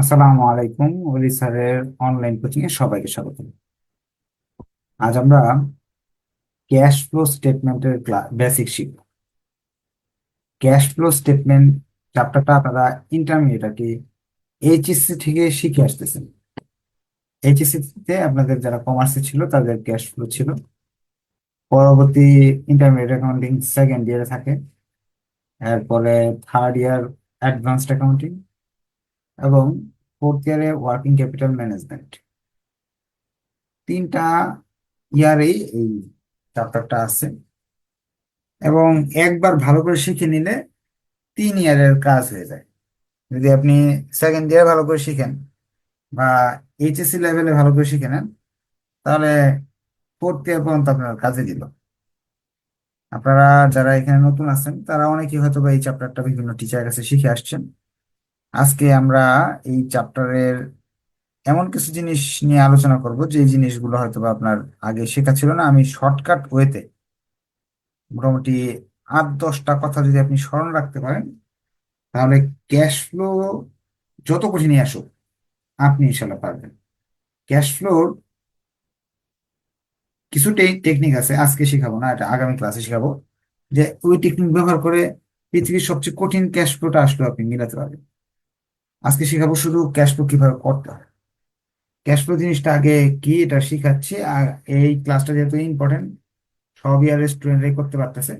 আসসালামু আলাইকুম ওলি স্যারের অনলাইন কোচিং এ সবাইকে স্বাগত। আজ আমরা ক্যাশ ফ্লো স্টেটমেন্টের বেসিক শিখব। ক্যাশ ফ্লো স্টেটমেন্ট চ্যাপ্টারটা আপনারা ইন্টারমিডিয়েট আর কি এইচএসসি থেকে শিখে আসতেছেন। এইচএসসি তে আপনাদের যারা কমার্সে ছিল, তাদের ক্যাশ ফ্লো ছিল। পরবর্তী ইন্টারমিডিয়েট অ্যাকাউন্টিং সেকেন্ড ইয়ারে থাকে। এরপরে থার্ড ইয়ার অ্যাডভান্সড অ্যাকাউন্টিং এবং ফোর্থ ইয়ারে ওয়ার্কিং ক্যাপিটাল ম্যানেজমেন্ট তিনটা ইয়ারেই এই চ্যাপ্টারটা আছে। এবং একবার ভালো করে শিখে নিলে তিন ইয়ারের কাজ হয়ে যায়। যদি আপনি সেকেন্ড ইয়ার ভালো করে শিখেন বা এইচএসসি লেভেলে ভালো করে শিখে নেন, তাহলে ফোর্থ ইয়ার পর্যন্ত আপনার কাজে দিল। আপনারা যারা এখানে নতুন আছেন, তারা অনেকেই হয়তো বা এই চ্যাপ্টারটা বিভিন্ন টিচারের কাছে শিখে আসছেন। আজকে আমরা এই চ্যাপ্টারের এমন কিছু জিনিস নিয়ে আলোচনা করব, যে জিনিসগুলো হয়তো বা আপনার আগে শেখা ছিল না। আমি শর্টকাট ওয়েতে মোটামুটি আট, দশটা কথা যদি আপনি স্মরণ রাখতে পারেন, তাহলে ক্যাশ ফ্লো যত কঠিনই আসুক, আপনি ইনশাল্লাহ পারবেন। ক্যাশ ফ্লোর কিছু টেকনিক আছে, আজকে শেখাবো না, এটা আগামী ক্লাসে শেখাবো। যে ওই টেকনিক ব্যবহার করে পৃথিবীর সবচেয়ে কঠিন ক্যাশ ফ্লোটা আসলেও আপনি মিলাতে পারবেন। আজকে শেখাবো শুধু ক্যাশ ফ্লো কীভাবে করতে হয়। ক্যাশ ফ্লো জিনিসটা আগে কি এটা শিখাচ্ছি, আর এই ক্লাসটা যেহেতু ইম্পর্টেন্ট সব ইয়ারের স্টুডেন্টরাই করতে পারতেছে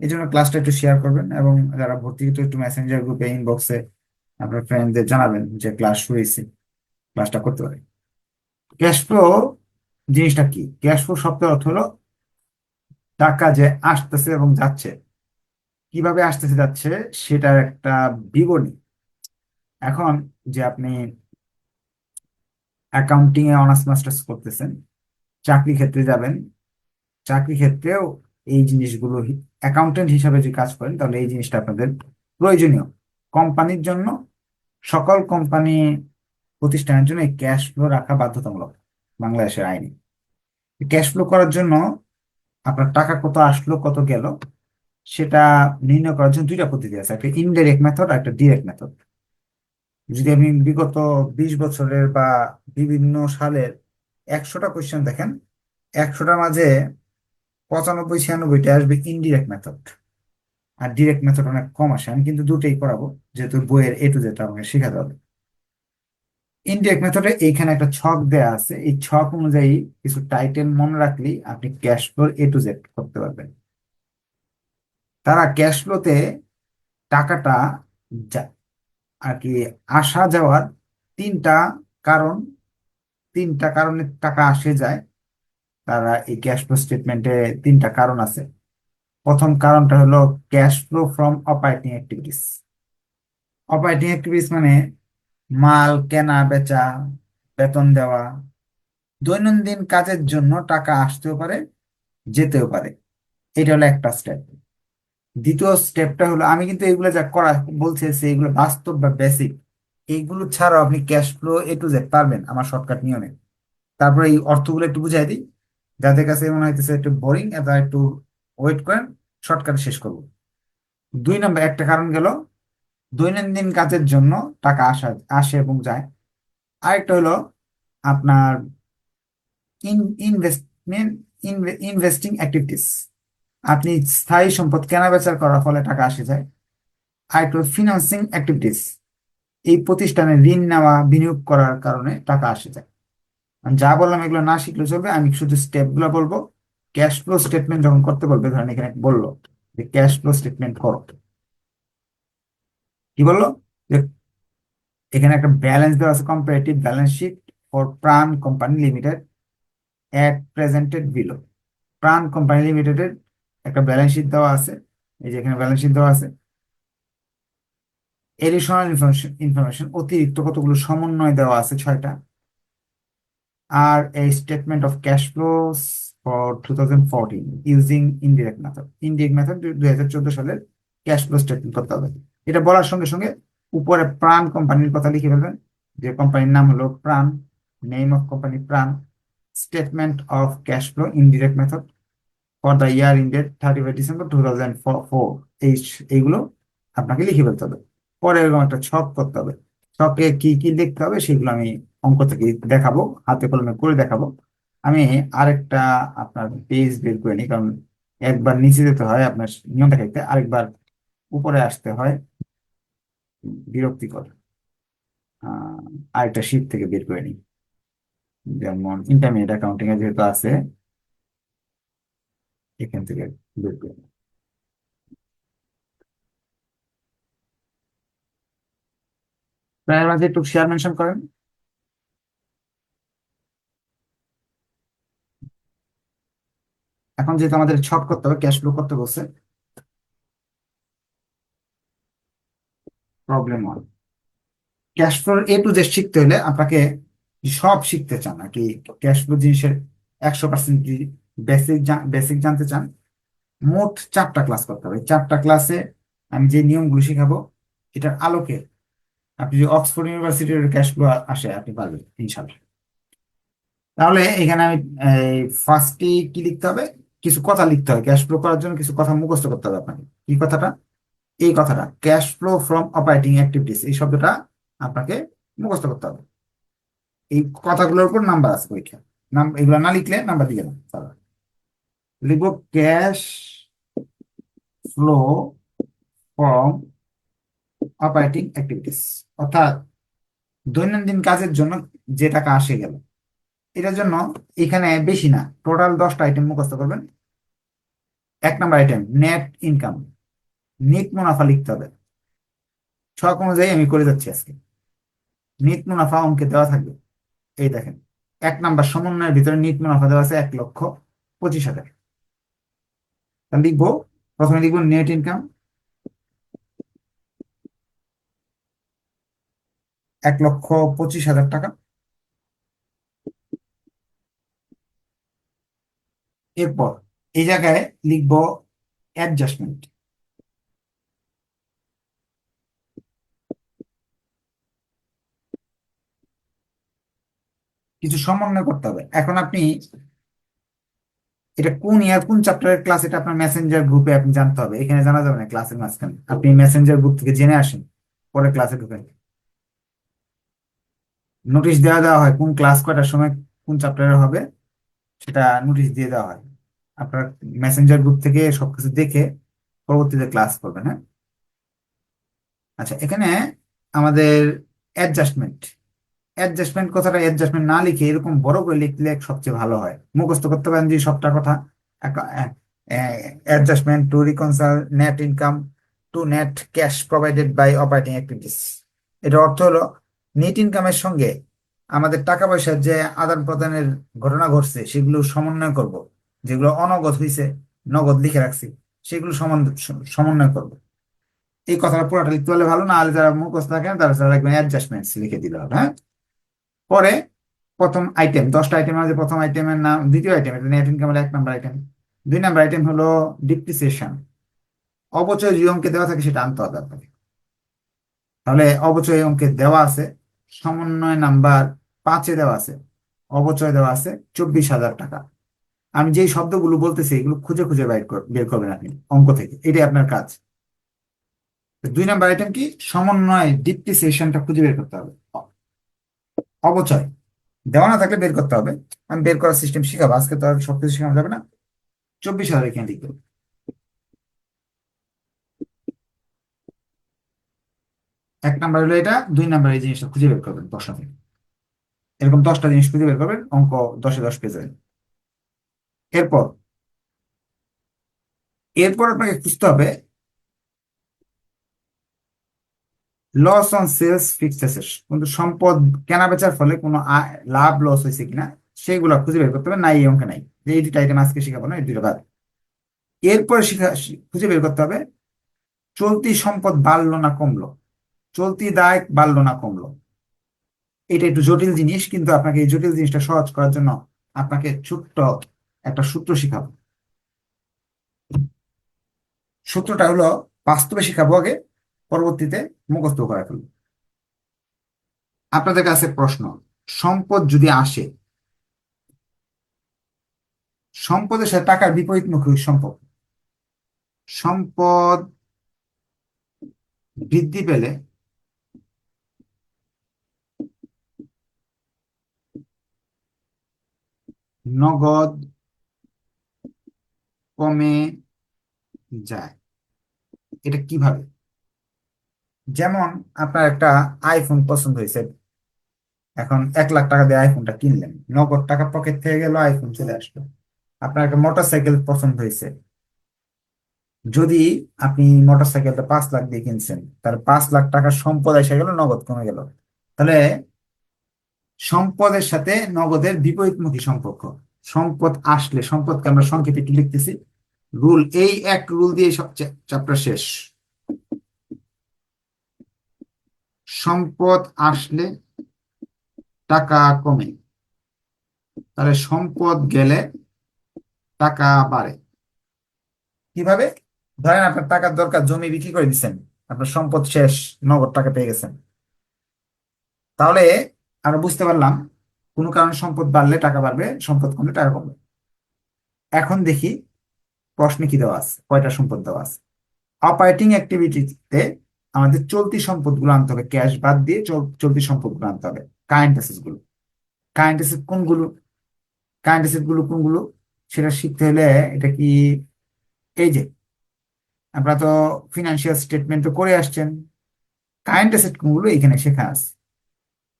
এই জন্য ক্লাসটা একটু শেয়ার করবেন এবং যারা ভর্তি, তো একটু মেসেঞ্জার গ্রুপে ইনবক্সে আপনার ফ্রেন্ডদের জানাবেন যে ক্লাস হয়েছে ক্লাসটা করতে পারে। ক্যাশ ফ্লো জিনিসটা কি? ক্যাশ ফ্লো শব্দের অর্থ হলো টাকা যে আসতেছে এবং যাচ্ছে। কীভাবে আসতেছে, যাচ্ছে, সেটার একটা বিবরণী। এখন যে আপনি অ্যাকাউন্টিং এ অনার্স মাস্টার্স করতেছেন, চাকরি ক্ষেত্রে যাবেন, চাকরি ক্ষেত্রেও এই জিনিসগুলো অ্যাকাউন্টেন্ট হিসাবে যে কাজ করেন, তাহলে এই জিনিসটা আপনাদের প্রয়োজনীয়। কোম্পানির জন্য সকল কোম্পানি প্রতিষ্ঠানের জন্য এই ক্যাশ ফ্লো রাখা বাধ্যতামূলক বাংলাদেশের আইনে। ক্যাশ ফ্লো করার জন্য আপনার টাকা কত আসলো, কত গেল, সেটা নির্ণয় করার জন্য দুইটা পদ্ধতি আছে, একটা ইনডাইরেক্ট মেথড আর একটা ডিরেক্ট মেথড যদি আপনি বিগত বিশ বছরের বা বিভিন্ন সালের একশোটা কোয়েশ্চেন দেখেন, একশোটার মাঝে পঁচানব্বই, ছিয়ানব্বইটা আসবে ইনডিরেক্ট মেথড আর ডিরেক্ট মেথড অনেক কম আসে, আমি কিন্তু দুটোই করাবো, যেহেতু বইয়ের এ টু জেড আমাকে শেখাতে হবে। ইনডিরেক্ট মেথডে এইখানে একটা ছক দেয়া আছে, এই ছক অনুযায়ী কিছু টাইটেল মনে রাখলেই আপনি ক্যাশ ফ্লোর এ টু জেড করতে পারবেন। তারা ক্যাশ ফ্লোতে টাকাটা আর কি আসা যাওয়ার তিনটা কারণ, তিনটা কারণে টাকা আসে যায়। তারা এই ক্যাশ ফ্লো স্টেটমেন্টে তিনটা কারণ আছে। প্রথম কারণটা হলো cash flow from operating activities operating activities মানে মাল কেনা, বেচা, বেতন দেওয়া, দৈনন্দিন কাজের জন্য টাকা আসতেও পারে, যেতেও পারে। এটা হলো একটা স্টেপ দ্বিতীয় স্টেপটা হলো, আমি কিন্তু এগুলো যা করা বলছি এগুলো বাস্তব বা বেসিক এইগুলো ছাড়াও আপনি cash flow A to Z পারবেন আমার শর্টকাট নিয়মে। তারপরে এই অর্থগুলো একটু বুঝাই দিই। যাদের কাছে মনে হইতেছে একটু বোরিং তারা একটু ওয়েট করেন শর্টকাটে শেষ করব। দুই নম্বর, একটা কারণ গেল, দৈনন্দিন কাজের জন্য টাকা আসা, আসে এবং যায়। আরেকটা হলো আপনার ইনভেস্টমেন্ট ইনভেস্টিং অ্যাক্টিভিটিস আপনি স্থায়ী সম্পদ কেনা বেচার করার ফলে টাকা আসে যায়। আরেকটা ফিনান্সিং অ্যাক্টিভিটিস, এই প্রতিষ্ঠানে ঋণ নেওয়া, বিনিয়োগ করার কারণে টাকা আসে যায়। যা বললাম এগুলো না শিখলে চলবে, আমি শুধু স্টেপগুলো বলব। ক্যাশ ফ্লো স্টেটমেন্ট যখন করতে বলবে, ধরেন এখানে বলল যে ক্যাশ ফ্লো স্টেটমেন্ট করো। কি বলল? যে এখানে একটা ব্যালেন্স দেওয়া আছে comparative balance sheet for Pran company limited at presented below Pran company লিমিটেডের একটা ব্যালেন্স শিট দেওয়া আছে, এই যে এখানে ব্যালেন্স শিট দেওয়া আছে এডিশনাল ইনফরমেশন ইনফরমেশন অতিরিক্ত কতগুলো সমন্বয় দেওয়া আছে ছয়টা, আর a statement of cash flows for 2014 using indirect method, indirect method দুই হাজার চোদ্দ সালের ক্যাশ ফ্লো স্টেটমেন্ট করতে হবে। এটা বলার সঙ্গে সঙ্গে উপরে প্রাণ কোম্পানির কথা লিখে ফেলবেন, যে কোম্পানির নাম হলো Pran name of company Pran statement of cash flow indirect method for the year ended thirty five December two thousand four এই এইগুলো আপনাকে লিখে ফেলতে হবে। পরে এরকম একটা ছক করতে হবে। ছকে কি কি লিখতে হবে সেগুলো আমি অঙ্ক থেকে দেখাবো, হাতে কলমে করে দেখাবো। আমি আরেকটা আপনার পেজ বের করে নিই, কারণ একবার নিচে যেতে হয়, আপনার নিয়মটা দেখতে আরেকবার উপরে আসতে হয়। বিরক্তিকর। আরেকটা শীট থেকে বের করে নিই। যেমন ইন্টারমিডিয়েট অ্যাকাউন্টিং এ যেহেতু আছে এখান থেকে বের করে মাঝে একটু শেয়ার মেনশন করেন। এখন যেহেতু আমাদের ছক করতে হবে ক্যাশ ফ্লো করতে বলছে প্রবলেম ওয়ান ক্যাশ ফ্লোর এ টু জেড শিখতে হলে আপনাকে সব শিখতে চান নাকি ক্যাশ ফ্লো জিনিসের একশো পার্সেন্ট বেসিক বেসিক জানতে চান, মোট চারটা ক্লাস করতে হবে। চারটা ক্লাসে আমি যে নিয়মগুলো শিখাবো, এটার আলোকে আপনি যদি অক্সফোর্ড ইউনিভার্সিটির ক্যাশ ফ্লো আসে, আপনি পারবেন ইনশাল্লাহ তাহলে এখানে আমি ফার্স্টে কি লিখতে হবে? কিছু কথা লিখতে হবে। ক্যাশ ফ্লো করার জন্য কিছু কথা মুখস্থ করতে হবে আপনাকে। কি কথাটা? এই কথাটা cash flow from operating activities এই শব্দটা আপনাকে মুখস্থ করতে হবে। এই কথাগুলোর উপর নাম্বার আছে পরীক্ষা নাম, এগুলো না লিখলে নাম্বার দিয়ে না তাহলে লিখব cash flow from operating activities অর্থাৎ দৈনন্দিন কাজের জন্য যে টাকা আসে গেল, এটার জন্য এখানে বেশি না টোটাল দশটা আইটেম মুখস্থ করবেন। এক নাম্বার আইটেম নেট ইনকাম নিট মুনাফা লিখতে হবে। ছক অনুযায়ী আমি করে যাচ্ছি আজকে। নিট মুনাফা অঙ্কে দেওয়া থাকবে। এই দেখেন, এক নাম্বার সমন্বয়ের ভিতরে নিট মুনাফা দেওয়া আছে এক লক্ষ পঁচিশ হাজার। তাহলে লিখব, প্রথমে লিখব নেট ইনকাম এক লক্ষ পঁচিশ হাজার টাকা। এরপর এই জায়গায় লিখব অ্যাডজাস্টমেন্ট কিছু সমন্বয় করতে হবে। এখন আপনি এটা কোন ইয়ার, কোন চ্যাপ্টারের ক্লাস এটা আপনার মেসেঞ্জার গ্রুপে আপনি জানতে হবে? এখানে জানা যাবে না ক্লাসের মাঝখানে। আপনি মেসেঞ্জার গ্রুপ থেকে জেনে আসেন, পরে ক্লাসে ঢুকেন নোটিশ দেওয়া দেওয়া হয় কোন ক্লাস কয়টার সময় কোন চ্যাপ্টারের হবে, সেটা নোটিশ দিয়ে দেওয়া হয়। আপনার মেসেঞ্জার গ্রুপ থেকে সবকিছু দেখে পরবর্তীতে ক্লাস করবেন হ্যাঁ? আচ্ছা এখানে আমাদের অ্যাডজাস্টমেন্ট অ্যাডজাস্টমেন্ট কথাটা অ্যাডজাস্টমেন্ট না লিখে এরকম বড় করে লিখলে সবচেয়ে ভালো হয়। মুখস্থ করতে পারেন যে সবটা কথা। Adjustment to reconcile net income to net cash provided by operating activities এটার অর্থ হলো নেট ইনকামের সঙ্গে আমাদের টাকা পয়সার যে আদান প্রদানের ঘটনা ঘটছে, সেগুলো সমন্বয় করব। যেগুলো অনগদ হয়েছে নগদ লিখে রাখছি, সেগুলো সমন্বয় করব। এই কথাটা পুরোটা লিখতে পারলে ভালো, না হলে যারা মুখস্থ থাকেন, তারা তারা লিখবেন অ্যাডজাস্টমেন্টস লিখে দিলে হবে হ্যাঁ? পরে প্রথম আইটেম দশটা আইটেম আছে প্রথম আইটেমের নাম, দ্বিতীয় আইটেম এটা নেট ইনকামের এক নাম্বার আইটেম দুই নাম্বার আইটেম হলো ডিপ্রিসিয়েশন অবচয় যে অঙ্কে দেওয়া থাকে সেটা আনতে হবে আপনাকে তাহলে অবচয় অঙ্কে দেওয়া আছে, সমন্বয় নাম্বার পাঁচে দেওয়া আছে অবচয় দেওয়া আছে চব্বিশ হাজার টাকা। আমি যেই শব্দগুলো বলতেছি, এগুলো খুঁজে খুঁজে বাইর বের করবেন আপনি, অঙ্ক থেকে, এটাই আপনার কাজ। দুই নাম্বার আইটেম কি? সমন্বয় ডিপ্রিসিয়েশনটা খুঁজে বের করতে হবে। অবচয় দেওয়া না থাকলে বের করতে হবে। আমি বের করার সিস্টেম শিখাবো। আজকে তো আর সবকিছু শেখানো যাবে না। চব্বিশ হাজার এখানে লিখবে এক নাম্বার হলো এটা, দুই নাম্বার এই জিনিসটা খুঁজে বের করবেন দশটা থেকে। এরকম দশটা জিনিস খুঁজে বের করবেন, অঙ্ক দশে দশ পেয়ে যাবেন। এরপর এরপর আপনাকে খুঁজতে হবে লস অন সেলস ফিক্সড কিন্তু সম্পদ কেনা বেচার ফলে কোনো লাভ লস হয়েছে কিনা, সেগুলো খুঁজে বের করতে হবে, নাই এই অঙ্কে নাই। যে এই দুটো আইটেম আজকে শিখাবো না, এই দুটো বাদ। এরপরে শিখা খুঁজে বের করতে হবে, চলতি সম্পদ বাড়লো না কমলো, চলতি দায় বাড়লো না কমলো। এটা একটু জটিল জিনিস, কিন্তু আপনাকে এই জটিল জিনিসটা সহজ করার জন্য আপনাকে ছোট্ট একটা সূত্র শিখাবো। সূত্রটা হলো, বাস্তবে শিখাবো আগে পরবর্তীতে মুখস্থ করে ফেলবে। আপনাদের কাছে প্রশ্ন, সম্পদ যদি আসে সম্পদের সাথে টাকার বিপরীতমুখী সম্পদ। সম্পদ বৃদ্ধি পেলে নগদ কমে যায়। এটা কীভাবে? যেমন আপনার একটা আইফোন পছন্দ হয়েছে, এখন এক লাখ টাকা দিয়ে আইফোনটা কিনলেন, নগদ টাকা পকেট থেকে গেল আইফোন চলে আসলো। আপনার একটা মোটর সাইকেল পছন্দ হয়েছে, যদি আপনি মোটর সাইকেলটা পাঁচ লাখ দিয়ে কিনছেন, তাহলে পাঁচ লাখ টাকা সম্পদ এসে গেল, নগদ কমে গেল। তাহলে সম্পদের সাথে নগদের বিপরীতমুখী সম্পর্ক। সম্পদ আসলে, সম্পদকে আমরা সংক্ষেপে কি লিখতেছি। রুল এই এক রুল দিয়ে সব চ্যাপ্টার শেষ। সম্পদ আসলে টাকা কমে। তাহলে সম্পদ গেলে টাকা বাড়ে। কীভাবে? ধরেন আপনার টাকার দরকার, জমি বিক্রি করে দিচ্ছেন আপনার সম্পদ শেষ, নগদ টাকা পেয়ে গেছেন। তাহলে আমরা বুঝতে পারলাম, কোনো কারণে সম্পদ বাড়লে টাকা বাড়বে, সম্পদ কমলে টাকা কমবে। এখন দেখি প্রশ্নে কি দেওয়া আছে, কয়টা সম্পদ দেওয়া আছে। অপারেটিং অ্যাক্টিভিটিতে আমাদের চলতি সম্পদগুলো আনতে হবে। ক্যাশ বাদ দিয়ে চলতি সম্পদগুলো আনতে হবে। কারেন্ট অ্যাসেটগুলো। কারেন্ট অ্যাসেট কোনগুলো? কারেন্ট অ্যাসেটগুলো কোনগুলো? সেটা শিখতে হলে এটা কি? এই যে, আপনারা তো ফিনান্সিয়াল স্টেটমেন্ট করে আসছেন। কারেন্ট অ্যাসেট কোনগুলো? এখানে শেখা আছে।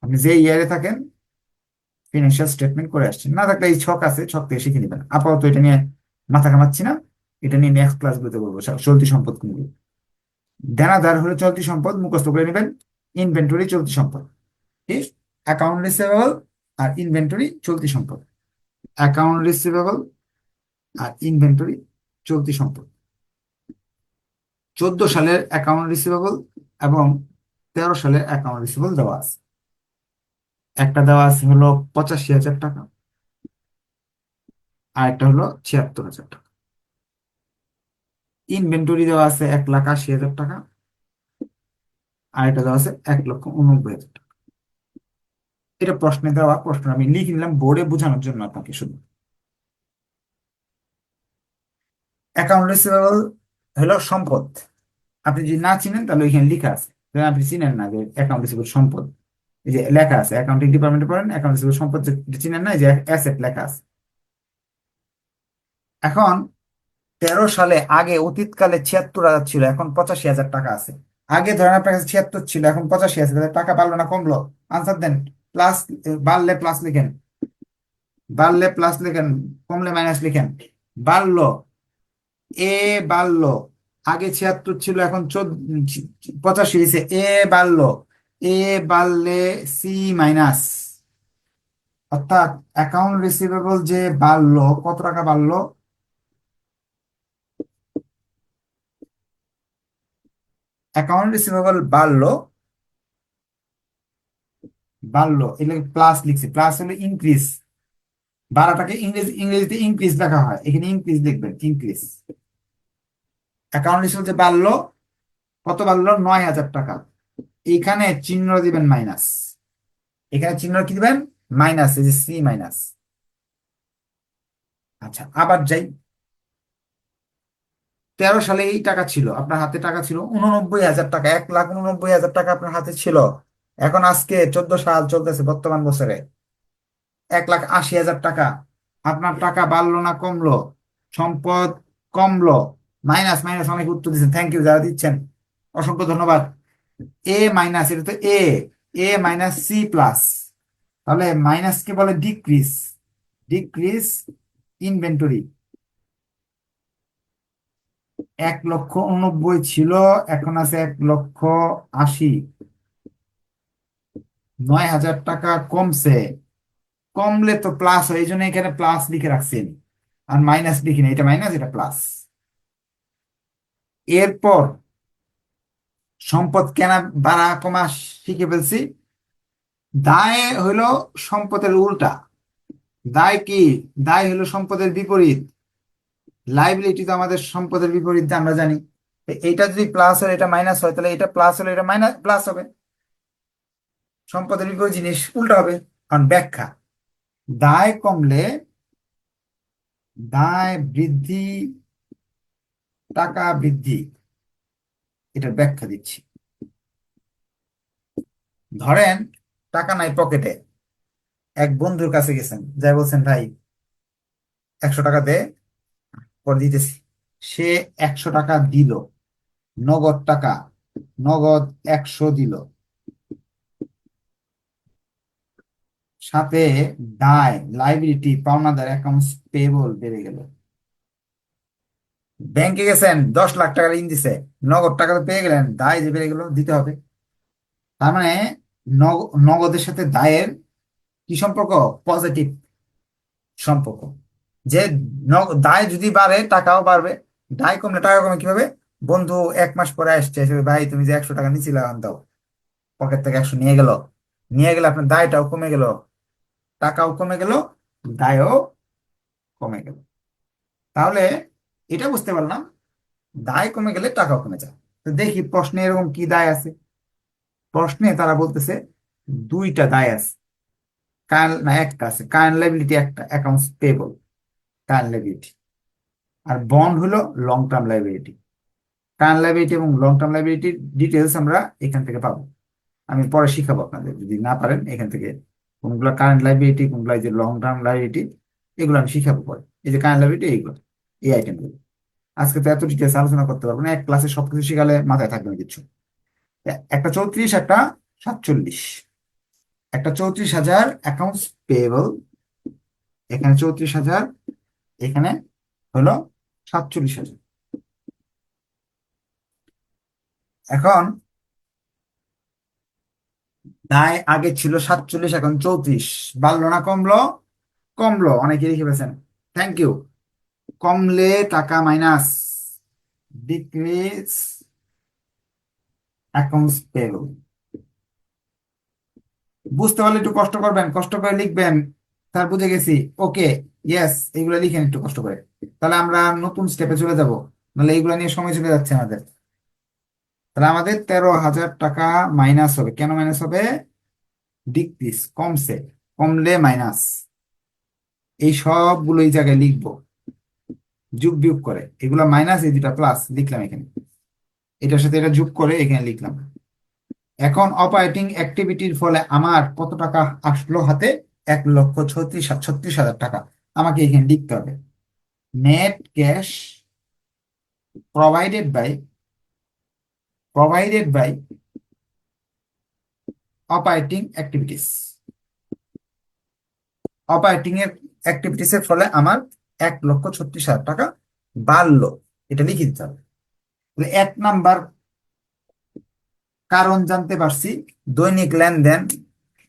আপনি যে ইয়ারে থাকেন ফিনান্সিয়াল স্টেটমেন্ট করে আসছেন। না থাকলে এই ছক আছে, ছক থেকে শিখে নেবেন। আপাতত এটা নিয়ে মাথা ঘামাচ্ছি না। এটা নিয়ে নেক্সট ক্লাস ক্লাসগুলোতে বলব। চলতি সম্পদ কোনগুলো? দেনাদার হলো চলতি সম্পদ, মুখস্থ করে নেবেন। ইনভেন্টরি চলতি সম্পদ। অ্যাকাউন্ট রিসিভেবল আর ইনভেন্টরি চলতি সম্পদ। অ্যাকাউন্ট রিসিভেবল আর ইনভেন্টরি চলতি সম্পদ। চোদ্দ সালের অ্যাকাউন্ট রিসিভেবল এবং তেরো সালের অ্যাকাউন্ট রিসিভেবল দেওয়া আছে। একটা দেওয়া আছে হলো পঁচাশি হাজার টাকা। আর একটা হলো ছিয়াত্তর হাজার টাকা। ইনভেন্টরি দেওয়া আছে এক লাখ আশি হাজার টাকা, আর এটা দেওয়া আছে এক লক্ষ উনব্বই হাজার টাকা। এটা প্রশ্নে দেওয়া প্রশ্ন, আমি লিখে নিলাম বোর্ডে বোঝানোর জন্য আপনাকে শুধু। অ্যাকাউন্ট রিসিভেবল হলো সম্পদ। আপনি যদি না চিনেন, তাহলে ওইখানে লেখা আছে। আপনি চিনেন না যে অ্যাকাউন্ট রিসিভেবল সম্পদ। এই যে লেখা আছে অ্যাকাউন্টিং ডিপার্টমেন্টে পড়েন অ্যাকাউন্ট রিসিভেবল সম্পদ চিনেন না যে অ্যাসেট লেখা আছে। এখন তেরো সালে আগে অতীতকালে ছিয়াত্তর হাজার ছিল, এখন পঁচাশি হাজার টাকা আছে। আগে ধরেন আপনার কাছে ছিয়াত্তর ছিল, এখন পঁচাশি আছে টাকা বাড়লো না, কমলো? আনসার দেন প্লাস বাড়লে প্লাস লিখেন। বাড়লে প্লাস লিখেন, কমলে মাইনাস লিখেন। বাড়লো, এ বাড়লো, আগে ছিয়াত্তর ছিল, এখন চোদ্দ, পঁচাশি হয়েছে, এ বাড়লো, এ বাড়লে সি মাইনাস অর্থাৎ অ্যাকাউন্ট রিসিভেবল যে বাড়লো, কত টাকা বাড়লো? অ্যাকাউন্ট রিসিভেবল বাড়লো বাড়লো, এগুলো প্লাস লিখছি প্লাস হলো ইনক্রিজ বাড়াটাকে ইংরেজি, ইংরেজিতে ইনক্রিজ লেখা হয়, এখানে ইনক্রিজ লিখবেন ইনক্রিজ অ্যাকাউন্ট রিসিভেবল যে বাড়লো, কত বাড়লো? নয় হাজার টাকা। এখানে চিহ্ন দিবেন মাইনাস এখানে চিহ্ন কি দিবেন? মাইনাস এই যে সি মাইনাস আচ্ছা আবার যাই। তেরো সালে এই টাকা ছিল, আপনার হাতে টাকা ছিল উননব্বই হাজার টাকা, এক লাখ উননব্বই হাজার টাকা আপনার হাতে ছিল। এখন আজকে চোদ্দ সাল চলতেছে বর্তমান বছরে। এক লাখ আশি হাজার টাকা, আপনার টাকা বাড়লো না, কমলো। সম্পদ কমলো, মাইনাস মাইনাস অনেক উত্তর দিচ্ছেন থ্যাংক ইউ যারা দিচ্ছেন। অসংখ্য ধন্যবাদ। এ মাইনাস এটা তো A A minus C plus তাহলে মাইনাস কে বলে ডিক্রিজ ডিক্রিজ ইনভেন্টরি এক লক্ষ উনব্বই ছিল, এখন আছে এক লক্ষ আশি। নয় হাজার টাকা কমছে। কমলে তো প্লাস হয় এই জন্য এখানে প্লাস লিখে রাখছেন আর মাইনাস লিখিনি, এটা মাইনাস এটা প্লাস এরপর সম্পদ কেনা বাড়া কমা শিখে ফেলছি। দায় হইল সম্পদের উল্টা। দায় কি? দায় হলো সম্পদের বিপরীত। লাইবিলিটি তো আমাদের সম্পদের বিপরীত, আমরা জানি। এটা যদি প্লাস হয়, এটা মাইনাস হয়, তাহলে এটা প্লাস হলে এটা মাইনাস প্লাস হবে। সম্পদের বিপরীত জিনিস উল্টা হবে, কারণ ব্যাখ্যা। দায় কমলে দায় বৃদ্ধি, টাকা বৃদ্ধি এটার ব্যাখ্যা দিচ্ছি। ধরেন, টাকা নাই পকেটে। এক বন্ধুর কাছে গেছেন, যাই বলছেন, ভাই, একশো টাকা দে পরে দিতেছি। সে একশো টাকা দিল, নগদ টাকা, নগদ একশো দিল। সাথে দায় লাইবিলিটি পাওনাদার অ্যাকাউন্টস পেবল বেড়ে গেল। ব্যাংকে গেছেন, দশ লাখ টাকা ঋণ দিছে, নগদ টাকা তো পেয়ে গেলেন, দায় যে বেড়ে গেল দিতে হবে। তার মানে নগ- নগদের সাথে দায়ের কি সম্পর্ক? পজিটিভ সম্পর্ক। যে দায় যদি বাড়ে টাকাও বাড়বে। দায় কমলে টাকা কমে কীভাবে? বন্ধু এক মাস পরে আসছে এসে, ভাই তুমি যে একশো টাকা আন দাও। পকেট থেকে একশো নিয়ে গেল। নিয়ে গেলে আপনার দায়টাও কমে গেল। টাকাও কমে গেল দায়ও কমে গেল। তাহলে এটা বুঝতে পারলাম দায় কমে গেলে টাকাও কমে যায়। তো দেখি প্রশ্নে এরকম কি দায় আছে? প্রশ্নে তারা বলতেছে দুইটা দায় আছে। কারেন্ট না একটা আছে। কারেন্ট লাইবিলিটি একটা অ্যাকাউন্টস পেবল কারেন্ট লাইবিলিটি। আর বন্ড হলো long term liability current liability এবং লং টার্ম লাইবিলিটির ডিটেলস আমরা এখান থেকে পাবো। আমি পরে শিখাবো আপনাদের, যদি না পারেন এখান থেকে কোনগুলো কারেন্ট লাইবিলিটি কোনগুলো যে লং টার্ম লাইবিলিটি এগুলো আমি শিখাবো পরে। এই যে কারেন্ট লাইবিলিটি এইগুলো, এই আইটেমগুলো আজকে তো এত ডিটেলস আলোচনা করতে পারব না, এক ক্লাসে সবকিছু শিখালে মাথায় থাকবে না কিছু। একটা চৌত্রিশ, একটা সাতচল্লিশ। একটা চৌত্রিশ হাজার অ্যাকাউন্টস পেয়েবল এখানে চৌত্রিশ হাজার এখানে হলো সাতচল্লিশ হাজার। এখন দায় আগে ছিল সাতচল্লিশ, এখন চৌত্রিশ। বাড়লো না, কমলো? কমলো অনেকে লিখে ফেলেছেন। থ্যাংক ইউ কমলে টাকা মাইনাস ডিক্রিজ অ্যাকাউন্টস পেবল বুঝতে পারলে একটু কষ্ট করবেন, কষ্ট করে লিখবেন, স্যার বুঝে গেছি। ওকে ইয়েস এগুলো লিখেন একটু কষ্ট করে। তাহলে আমরা নতুন স্টেপে চলে যাব। নাহলে এইগুলো নিয়ে সময় চলে যাচ্ছে আমাদের। তাহলে আমাদের তেরো হাজার টাকা মাইনাস হবে। কেন মাইনাস হবে? ডিক্রিজ কমছে। কমলে মাইনাস এই সবগুলো এই জায়গায় লিখব। যোগ বিয়োগ করে। এগুলো মাইনাস এই দুটা প্লাস লিখলাম এখানে। এটার সাথে এটা যোগ করে এখানে লিখলাম। এখন অপারেটিং অ্যাক্টিভিটির ফলে আমার কত টাকা আসলো হাতে? এক লক্ষ ছত্রিশ ছত্রিশ হাজার টাকা। আমাকে এখানে লিখতে হবে। Net cash provided by provided by operating activities operating এর অ্যাক্টিভিটিস এর ফলে আমার এক লক্ষ ছত্রিশ হাজার টাকা বাড়লো। এটা লিখে দিতে হবে। এক নাম্বার কারণ জানতে পারছি, দৈনিক লেনদেন,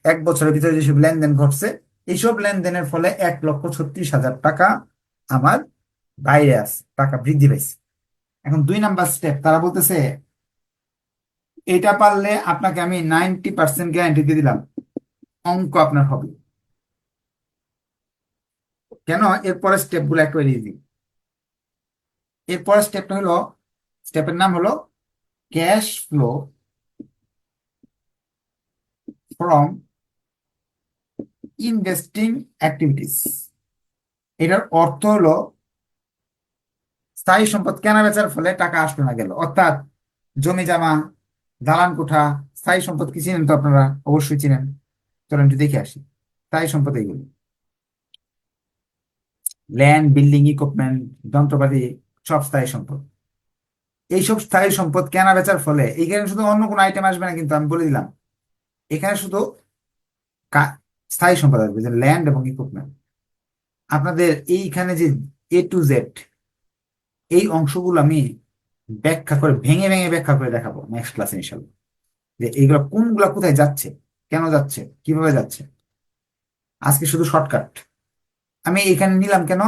এক বছরের ভিতরে যেসব লেনদেন ঘটছে এইসব লেনদেনের ফলে এক লক্ষ ছত্রিশ হাজার টাকা আমার বাইরে আছে, টাকা বৃদ্ধি পাইছে। এখন দুই নাম্বার স্টেপ তারা বলতেছে, এটা পারলে আপনাকে আমি নাইনটি পার্সেন্ট গ্যারান্টি দিয়ে দিলাম। অঙ্ক আপনার হবে। কেন? এরপরের স্টেপগুলো একটু এড়িয়ে দিই। এরপরের স্টেপটা হলো স্টেপের নাম হলো cash flow from investing activities এটার অর্থ হলো, স্থায়ী সম্পদ কেনা বেচার ফলে টাকা আসলো না, গেল। অর্থাৎ জমি জমা, দালান কোঠা, স্থায়ী সম্পদ কি চিনেন তো আপনারা? অবশ্যই চিনেন। চলেন একটু দেখে আসি। স্থায়ী সম্পদ এইগুলি। ল্যান্ড বিল্ডিং ইকুইপমেন্ট যন্ত্রপাতি, সব স্থায়ী সম্পদ। এইসব স্থায়ী সম্পদ কেনা বেচার ফলে, এইখানে শুধু অন্য কোনো আইটেম আসবে না কিন্তু আমি বলে দিলাম। এখানে শুধু স্থায়ী সম্পদ আসবে, যে ল্যান্ড এবং ইকুইপমেন্ট আপনাদের এইখানে যে এ টু জেড এই অংশগুলো আমি ব্যাখ্যা করে, ভেঙে ভেঙে ব্যাখ্যা করে দেখাবো নেক্সট ক্লাসে ইনশাল্লাহ। যে এইগুলো কোনগুলা কোথায় যাচ্ছে, কেন যাচ্ছে, কীভাবে যাচ্ছে। আজকে শুধু শর্টকাট আমি এখানে নিলাম কেন?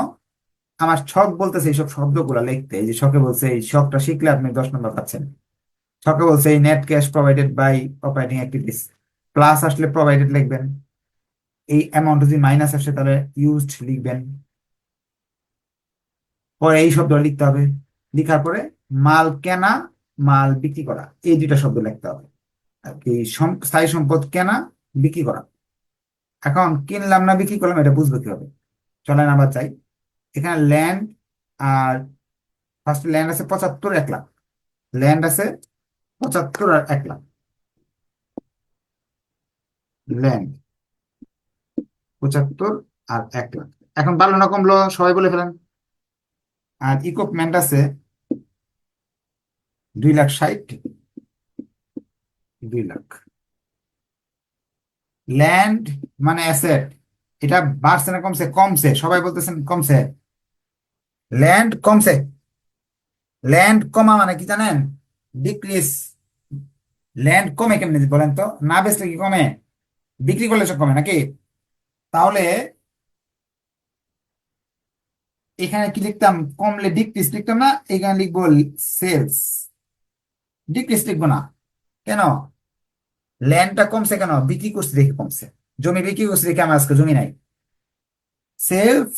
আমার শখ বলতেছে এইসব শব্দগুলো লিখতে। এই যে শখে বলছে এই শখটা শিখলে আপনি দশ নম্বর পাচ্ছেন। শখে বলছে এই net cash provided by operating activities plus আসলে প্রোভাইডেড লিখবেন। এই অ্যামাউন্ট যদি মাইনাস আসে তাহলে ইউজড লিখবেন। পরে এই শব্দ লিখতে হবে। লিখার পরে মাল কেনা, মাল বিক্রি করা, এই দুইটা শব্দ লিখতে হবে। কি স্থায়ী সম্পদ কেনা, বিক্রি করা। এখন কিনলাম না বিক্রি করলাম, এটা বুঝব কীভাবে? চলেন আবার চাই এখানে ল্যান্ড আর ফার্স্ট ল্যান্ড আছে পঁচাত্তর এক লাখ। ল্যান্ড আছে পঁচাত্তর আর এক লাখ। ল্যান্ড পঁচাত্তর আর এক লাখ। এখন বাড়লো না কমলো সবাই বলে ফেলেন। আর ইকুইপমেন্ট আছে দুই লাখ ষাট, দুই লাখ। ল্যান্ড মানে অ্যাসেট এটা বাড়ছে না কমছে? কমছে। সবাই বলতেছেন কমছে। ল্যান্ড কমছে। ল্যান্ড কমা মানে কি জানেন? ডিক্রিজ ল্যান্ড কমে কেমনি বলেন তো? না বেচলে কি কমে? বিক্রি করলে সব কমে নাকি? তাহলে এখানে কি লিখতাম? কমলে ডিক্রিজ লিখতাম না, এখানে লিখব সেলস ডিক্রিজ লিখব না। কেন? ল্যান্ডটা কমছে কেন? বিক্রি করছে, দেখে কমছে। জমি বিক্রি করছে, দেখে আমার আজকে জমি নাই। সেলস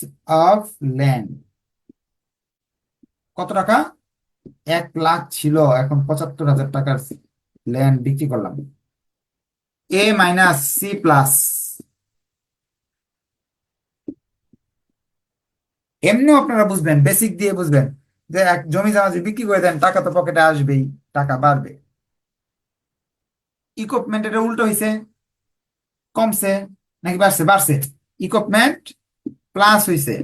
অফ ল্যান্ড কত টাকা? এক লাখ ছিল, এখন পঁচাত্তর হাজার টাকার ল্যান্ড বিক্রি করলাম। এ মাইনাস সি প্লাস এমনিও আপনারা বুঝবেন বেসিক দিয়ে বুঝবেন যে এক জমি জামা যদি বিক্রি করে দেন, টাকা তো পকেটে আসবেই, টাকা বাড়বে। ইকুইপমেন্ট এটা উল্টো হয়েছে কমছে নাকি বাড়ছে? বাড়ছে। ইকুইপমেন্ট প্লাস হয়েছে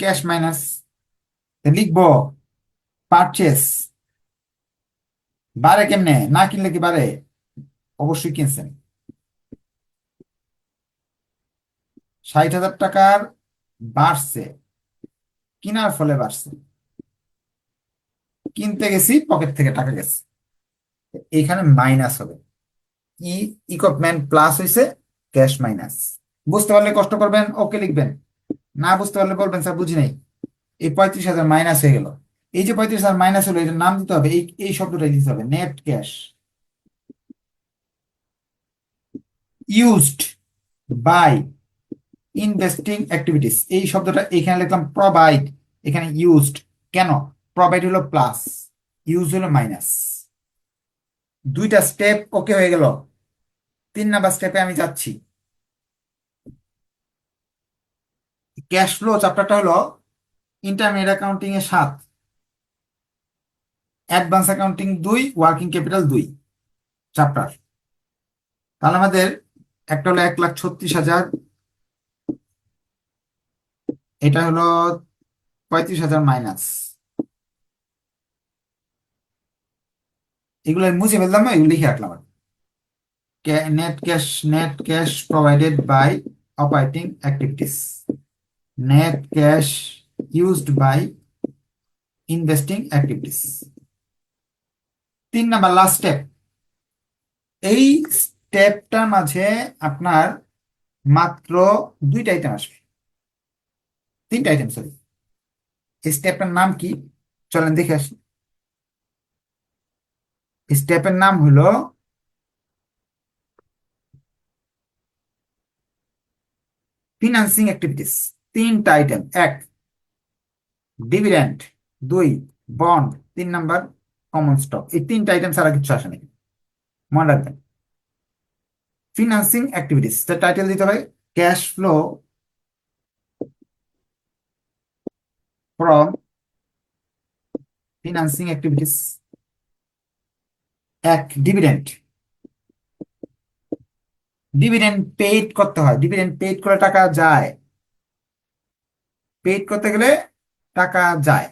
ক্যাশ মাইনাস লিখব পারচেস বাড়ে কেমনে? না কিনলে কি বাড়ে? অবশ্যই কিনছেন। ষাট হাজার টাকার বাড়ছে। কিনার ফলে বাড়ছে। কিনতে গেছি, পকেট থেকে টাকা গেছে। এইখানে মাইনাস হবে। ই ইকুইপমেন্ট প্লাস হয়েছে ক্যাশ মাইনাস বুঝতে পারলে কষ্ট করবেন ওকে লিখবেন। না বুঝতে পারলে বলবেন, স্যার, বুঝি নাই। এই পঁয়ত্রিশ হাজার মাইনাস হয়ে গেল। এই যে পঁয়ত্রিশ হাজার মাইনাস হলো, এটার নাম দিতে হবে, এই এই শব্দটা দিতে হবে net cash used by investing activities এই শব্দটা এখানে লিখলাম প্রোভাইড এখানে ইউজড কেন? প্রোভাইড হলো প্লাস ইউজ হলো মাইনাস দুইটা স্টেপ ওকে হয়ে গেল। তিন নাম্বার স্টেপে আমি যাচ্ছি। ক্যাশ ফ্লো চ্যাপ্টারটা হলো ইন্টারমিডিয়েট অ্যাকাউন্টিং এর সাত। অ্যাডভান্স অ্যাকাউন্টিং দুই ওয়ার্কিং ক্যাপিটাল দুই চ্যাপ্টার তাহলে আমাদের একটা হলো এক লাখ ছত্রিশ হাজার এটা হলো পঁয়ত্রিশ হাজার মাইনাস এগুলো মুছে ফেললাম এগুলো লিখে রাখলাম net cash net cash provided by operating activities net cash used by investing activities তিন নাম্বার লাস্ট স্টেপ এই স্টেপটার মাঝে আপনার মাত্র দুইটা আইটেম আসবে। তিনটা আইটেম সরি এই স্টেপটার নাম কি? চলেন দেখে আসি। স্টেপের নাম হলো ফিনান্সিং অ্যাক্টিভিটিস তিনটা আইটেম এক ডিভিডেন্ড দুই বন্ড তিন নাম্বার কমন স্টক এই তিনটা আইটেম ছাড়া কিছু আসে নাকি মনে রাখবেন। ফিনান্সিং অ্যাক্টিভিটিস টাইটেল দিতে হবে cash flow from financing activities এক ডিভিডেন্ড ডিভিডেন্ড পেইড করতে হয়। ডিভিডেন্ড পেইড করে টাকা যায়। পেইড করতে গেলে টাকা যায়।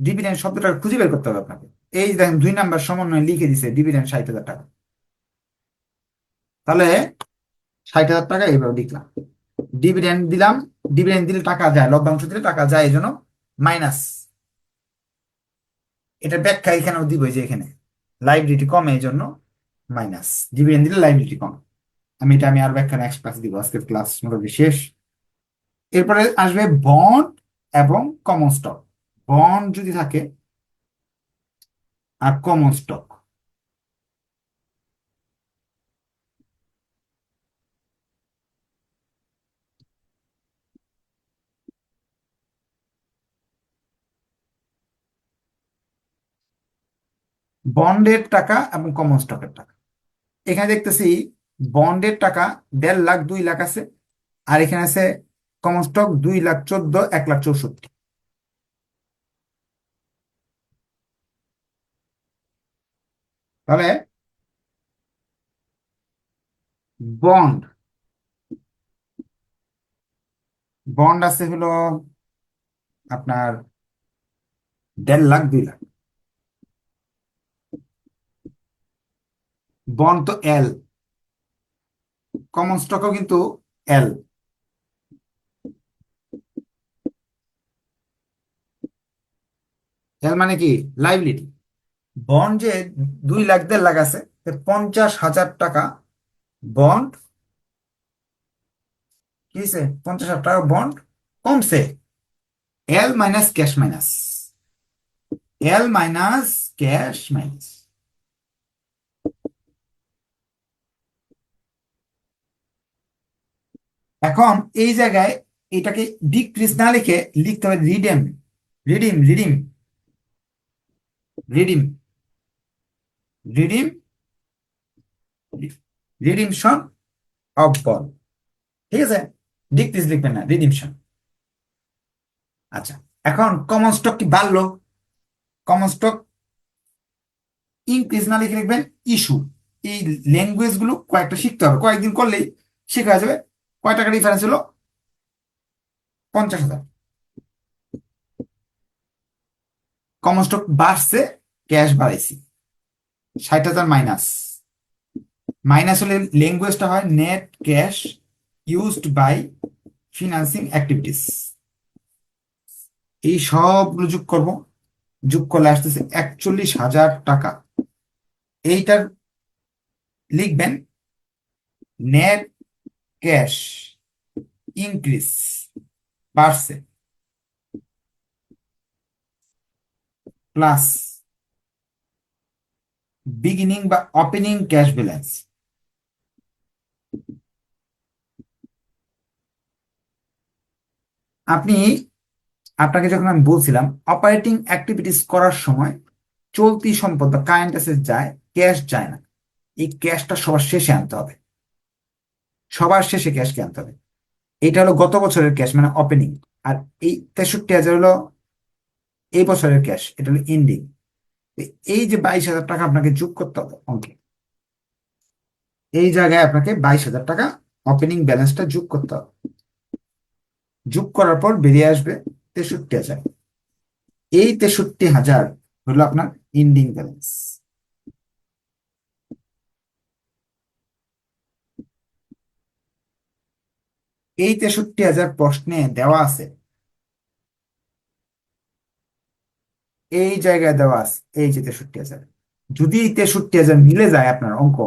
ডিভিডেন্ড শব্দটা খুঁজে বের করতে হবে আপনাকে। এই দেখেন দুই নাম্বার সমন্বয় লিখে দিছে ডিভিডেন্ড ষাট হাজার টাকা। তাহলে ষাট হাজার টাকা এইভাবে লিখলাম। ডিভিডেন্ড দিলাম। ডিভিডেন্ড দিলে টাকা যায় লভ্যাংশ দিলে টাকা যায়, এই জন্য মাইনাস এটা ব্যাখ্যা এখানেও দিব যে এখানে। লাইবিলিটি কমে, এই জন্য মাইনাস ডিভিডেন্ড দিলে লাইবিলিটি কম। আমি এটা আমি আর ব্যাখ্যা নেক্সট ক্লাস দিব, আজকের ক্লাস মোটামুটি শেষ। এরপরে আসবে বন্ড এবং কমন স্টক বন্ড যদি থাকে, আর কমন স্টক বন্ডের টাকা এবং কমন স্টকের টাকা। এখানে দেখতেছি বন্ডের টাকা দেড় লাখ দুই লাখ আছে, আর এখানে আছে কমন স্টক দুই লাখ চোদ্দ, এক লাখ চৌষট্টি। তাহলে বন্ড বন্ড আছে হলো আপনার দেড় লাখ দুই লাখ। বন্ড তো এল কমন স্টকও কিন্তু এল এল মানে কি? লাইবিলিটি বন্ড যে দুই লাখ, দেড় লাখ আছে পঞ্চাশ হাজার টাকা বন্ড কি পঞ্চাশ হাজার টাকা বন্ড কমছে। L minus cash minus L minus cash minus এখন এই জায়গায় এটাকে ডিক্রিজ না লিখে লিখতে হবে redeem redeem redeem redeem redeem redemption of বল ঠিক আছে? ডিক্রিজ লিখবেন না রিডিমশন আচ্ছা এখন কমন স্টক কি বাড়লো? কমন স্টক ইনক্রিজ না লিখে লিখবেন ইস্যু এই ল্যাঙ্গুয়েজগুলো কয়েকটা শিখতে হবে। কয়েকদিন করলেই শেখা যাবে। কয় টাকা ডিফারেন্স হলো? পঞ্চাশ হাজার। কমন স্টক বাড়ছে ক্যাশ বাড়াইছি। ষাট হাজার মাইনাস মাইনাস হলে ল্যাঙ্গুয়েজটা হয় net cash used by financing activities এই সবগুলো যোগ করব। যোগ করলে আসতেছে একচল্লিশ হাজার টাকা। এইটার লিখবেন নেট ক্যাশ, ইনক্রিজ, বাড়ছে। প্লাস বিগিনিং বা ওপেনিং ক্যাশ ব্যালেন্স। আপনি, আপনাকে যখন আমি বলছিলাম অপারেটিং অ্যাক্টিভিটিস করার সময় চলতি সম্পদ বা কারেন্ট অ্যাসেট যায় ক্যাশ যায় না। এই ক্যাশটা সবার শেষে আনতে হবে। সবার শেষে ক্যাশকে আনতে হবে। এটা হলো গত বছরের ক্যাশ মানে ওপেনিং আর এই তেষট্টি হাজার হলো এই বছরের ক্যাশ এটা হলো এন্ডিং এই যে বাইশ হাজার টাকা আপনাকে যোগ করতে হবে অঙ্কে, এই জায়গায় আপনাকে বাইশ হাজার টাকা ওপেনিং ব্যালেন্সটা যোগ করতে হবে। যোগ করার পর বেরিয়ে আসবে তেষট্টি হাজার। এই তেষট্টি হাজার হলো আপনার এন্ডিং ব্যালেন্স এই তেষট্টি হাজার প্রশ্নে দেওয়া আছে। এই জায়গায় দেওয়া আছে, এই যে তেষট্টি হাজার। যদি এই তেষট্টি হাজার মিলে যায় আপনার অঙ্ক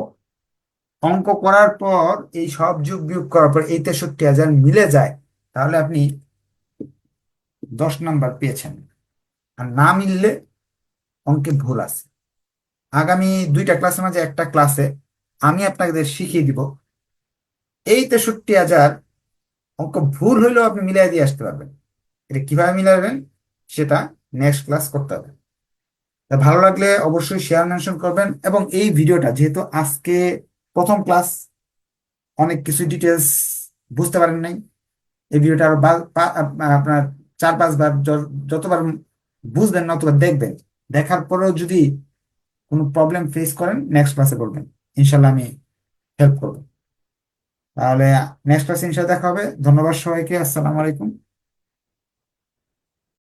অঙ্ক করার পর এই সব যোগ বিয়োগ করার পর এই তেষট্টি হাজার মিলে যায়, তাহলে আপনি দশ নাম্বার পেয়েছেন। আর না মিললে অঙ্কে ভুল আছে। আগামী দুইটা ক্লাসের মাঝে একটা ক্লাসে আমি আপনাদের শিখিয়ে দিব, এই তেষট্টি হাজার অঙ্ক ভুল হইলেও আপনি মিলাই দিয়ে আসতে পারবেন। এটা কীভাবে মিলাবেন সেটা নেক্সট ক্লাস করতে হবে। ভালো লাগলে অবশ্যই শেয়ার মেনশন করবেন এবং এই ভিডিওটা যেহেতু আজকে প্রথম ক্লাস অনেক কিছু ডিটেলস বুঝতে পারেন নাই। এই ভিডিওটা আরও আপনার চার পাঁচবার যতবার বুঝবেন না অতবার দেখবেন। দেখার পরেও যদি কোনো প্রবলেম ফেস করেন নেক্সট ক্লাসে বলবেন। ইনশাল্লাহ আমি হেল্প করব। তাহলে নেক্সট ক্লাসে ইনশাল্লাহ দেখা হবে। ধন্যবাদ সবাইকে। আসসালামু আলাইকুম।